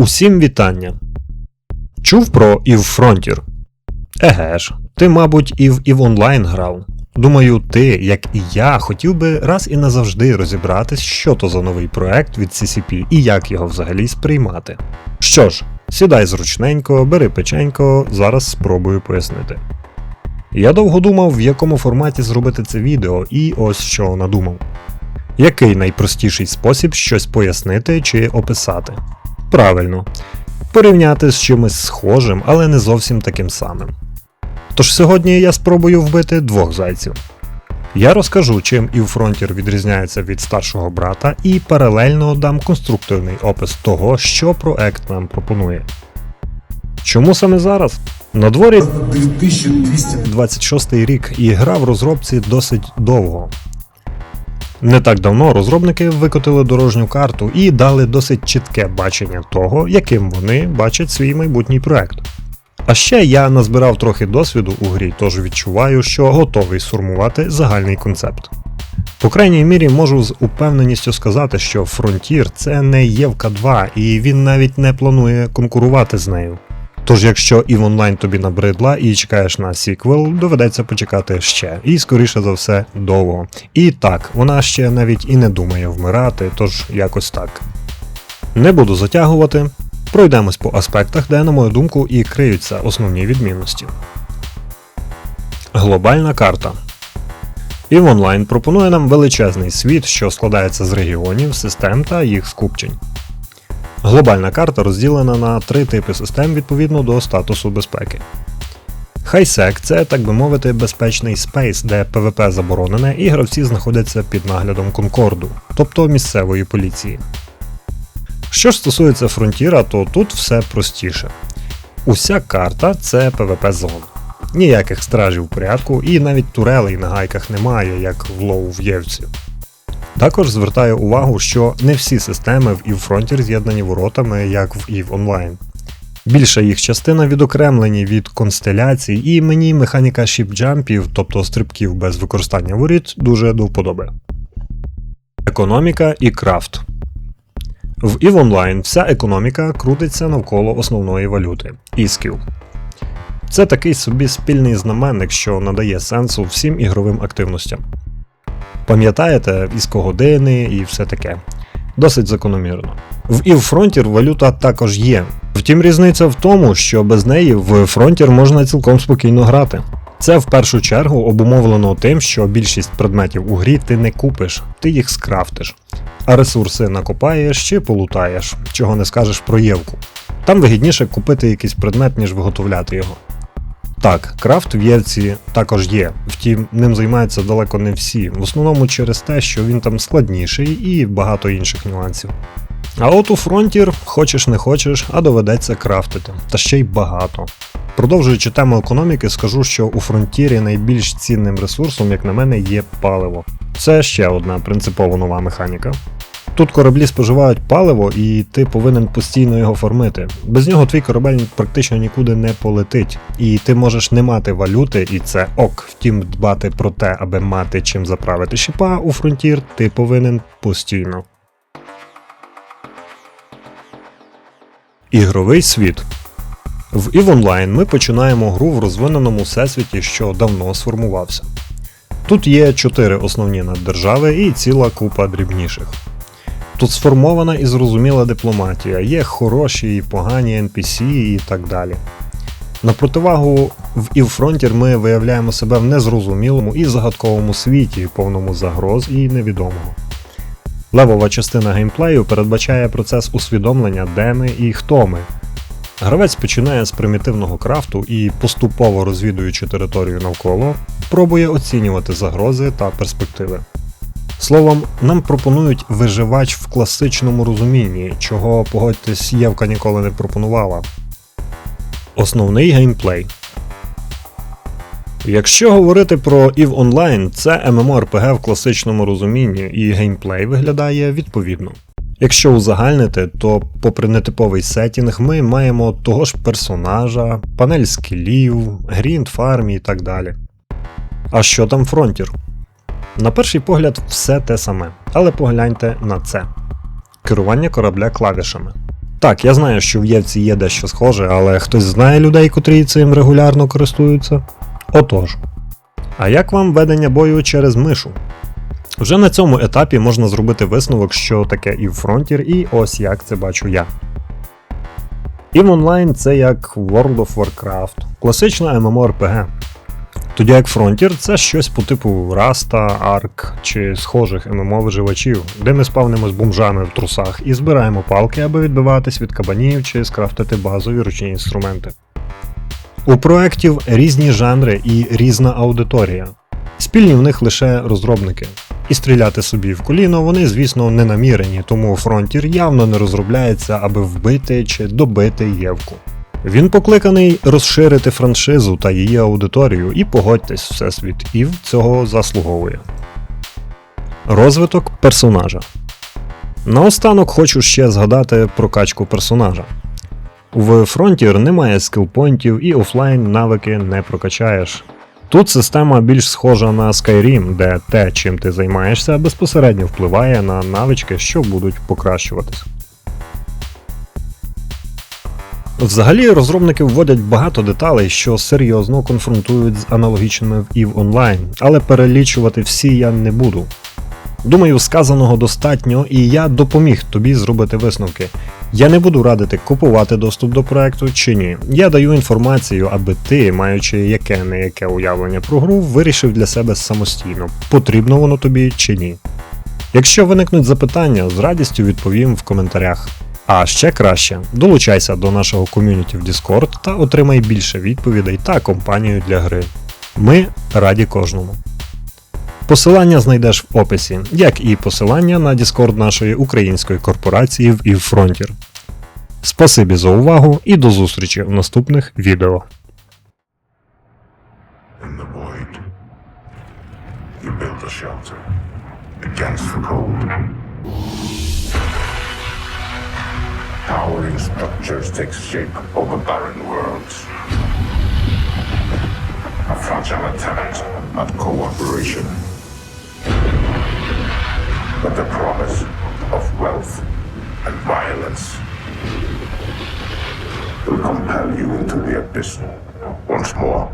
Усім вітання. Чув про EVE Frontier? Еге ж, ти, мабуть, і в EVE Online грав. Думаю, ти, як і я, хотів би раз і назавжди розібратись, що то за новий проект від CCP і як його взагалі сприймати. Що ж, сідай зручненько, бери печенько, зараз спробую пояснити. Я довго думав, в якому форматі зробити це відео, і ось що надумав. Який найпростіший спосіб щось пояснити чи описати? Правильно, порівняти з чимось схожим, але не зовсім таким самим. Тож сьогодні я спробую вбити двох зайців. Я розкажу, чим Frontier відрізняється від старшого брата, і паралельно дам конструктивний опис того, що проект нам пропонує. Чому саме зараз? На дворі 2200 26 рік і гра в розробці досить довго. Не так давно розробники викотили дорожню карту і дали досить чітке бачення того, яким вони бачать свій майбутній проект. А ще я назбирав трохи досвіду у грі, тож відчуваю, що готовий сформувати загальний концепт. По крайній мірі можу з упевненістю сказати, що Frontier це не Євка 2, і він навіть не планує конкурувати з нею. Тож, якщо і в онлайн тобі набридла і чекаєш на сіквел, доведеться почекати ще, і скоріше за все довго. І так, вона ще навіть і не думає вмирати, тож якось так. Не буду затягувати. Пройдемось по аспектах, де, на мою думку, і криються основні відмінності. Глобальна карта. EVE Online пропонує нам величезний світ, що складається з регіонів, систем та їх скупчень. Глобальна карта розділена на три типи систем відповідно до статусу безпеки. Хайсек це, так би мовити, безпечний спейс, де ПВП заборонене і гравці знаходяться під наглядом Конкорду, тобто місцевої поліції. Що ж стосується фронтіра, то тут все простіше. Уся карта це ПВП зона. Ніяких стражів порядку і навіть турелей на гайках немає, як в лоу в Євці. Також звертаю увагу, що не всі системи в Frontier з'єднані воротами, як в EVE Online. Більша їх частина відокремлені від констеляцій, і мені механіка шіпджампів, тобто стрибків без використання воріт, дуже до вподоби. Економіка і крафт. В EVE Online вся економіка крутиться навколо основної валюти іскіл. Це такий собі спільний знаменник, що надає сенсу всім ігровим активностям. Пам'ятаєте, іскогодини і все таке. Досить закономірно. В EVE Frontier валюта також є. Втім, різниця в тому, що без неї в Frontier можна цілком спокійно грати. Це в першу чергу обумовлено тим, що більшість предметів у грі ти не купиш, ти їх скрафтиш, а ресурси накопаєш чи полутаєш, чого не скажеш про Євку. Там вигідніше купити якийсь предмет, ніж виготовляти його. Так, крафт в Євці також є, втім, ним займаються далеко не всі, в основному через те, що він там складніший і багато інших нюансів. А от у Frontier, хочеш не хочеш, а доведеться крафтити, та ще й багато. Продовжуючи тему економіки, скажу, що у Frontier найбільш цінним ресурсом, як на мене, є паливо. Це ще одна принципово нова механіка. Тут кораблі споживають паливо, і ти повинен постійно його формити. Без нього твій корабель практично нікуди не полетить, і ти можеш не мати валюти, і це ок. Втім, дбати про те, аби мати чим заправити шипа у фронтір, ти повинен постійно. Ігровий світ. В EVE Online ми починаємо гру в розвиненому всесвіті, що давно сформувався. Тут є чотири основні наддержави і ціла купа дрібніших. Тут сформована і зрозуміла дипломатія, є хороші і погані NPC і так далі. На противагу в Frontier ми виявляємо себе в незрозумілому і загадковому світі, повному загроз і невідомого. Левова частина геймплею передбачає процес усвідомлення, де ми і хто ми. Гравець починає з примітивного крафту і, поступово розвідуючи територію навколо, пробує оцінювати загрози та перспективи. Словом, нам пропонують виживач в класичному розумінні, чого, погодьтесь, Євка ніколи не пропонувала. Основний геймплей. Якщо говорити про EVE Online, це MMORPG в класичному розумінні, і геймплей виглядає відповідно. Якщо узагальнити, то, попри нетиповий сетінг, ми маємо того ж персонажа, панель скілів, грінд, фармі і так далі. А що там фронтір? На перший погляд, все те саме, але погляньте на це: керування корабля клавішами. Так, я знаю, що в Євці є дещо схоже, але хтось знає людей, котрі цим регулярно користуються? Отож. А як вам ведення бою через мишу? Вже на цьому етапі можна зробити висновок, що таке і в Frontier, і ось як це бачу я. EVE Online це як World of Warcraft, класична MMORPG. Тоді як Frontier це щось по типу Rust, Ark чи схожих ММО-виживачів, де ми спавнимо з бомжами в трусах і збираємо палки, аби відбиватись від кабанів чи скрафтити базові ручні інструменти. У проєктів різні жанри і різна аудиторія. Спільні в них лише розробники. І стріляти собі в коліно вони, звісно, не намірені, тому Frontier явно не розробляється, аби вбити чи добити Євку. Він покликаний розширити франшизу та її аудиторію, і погодьтесь, всесвіт Ів цього заслуговує. Розвиток персонажа. Наостанок хочу ще згадати прокачку персонажа. В Frontier немає скілпойнтів і офлайн навики не прокачаєш. Тут система більш схожа на Skyrim, де те, чим ти займаєшся, безпосередньо впливає на навички, що будуть покращуватись. Взагалі розробники вводять багато деталей, що серйозно конфронтують з аналогічними в EVE Online, але перелічувати всі я не буду. Думаю, сказаного достатньо, і я допоміг тобі зробити висновки. Я не буду радити купувати доступ до проекту чи ні. Я даю інформацію, аби ти, маючи яке не яке уявлення про гру, вирішив для себе самостійно, потрібно воно тобі чи ні. Якщо виникнуть запитання, з радістю відповім в коментарях. А ще краще, долучайся до нашого ком'юніті в Discord та отримай більше відповідей та компанію для гри. Ми раді кожному. Посилання знайдеш в описі, як і посилання на Discord нашої української корпорації в Frontier. Спасибі за увагу і до зустрічі в наступних відео. Against the cold. Towering structures take shape over barren worlds. A fragile attempt at cooperation. But the promise of wealth and violence will compel you into the abyss once more.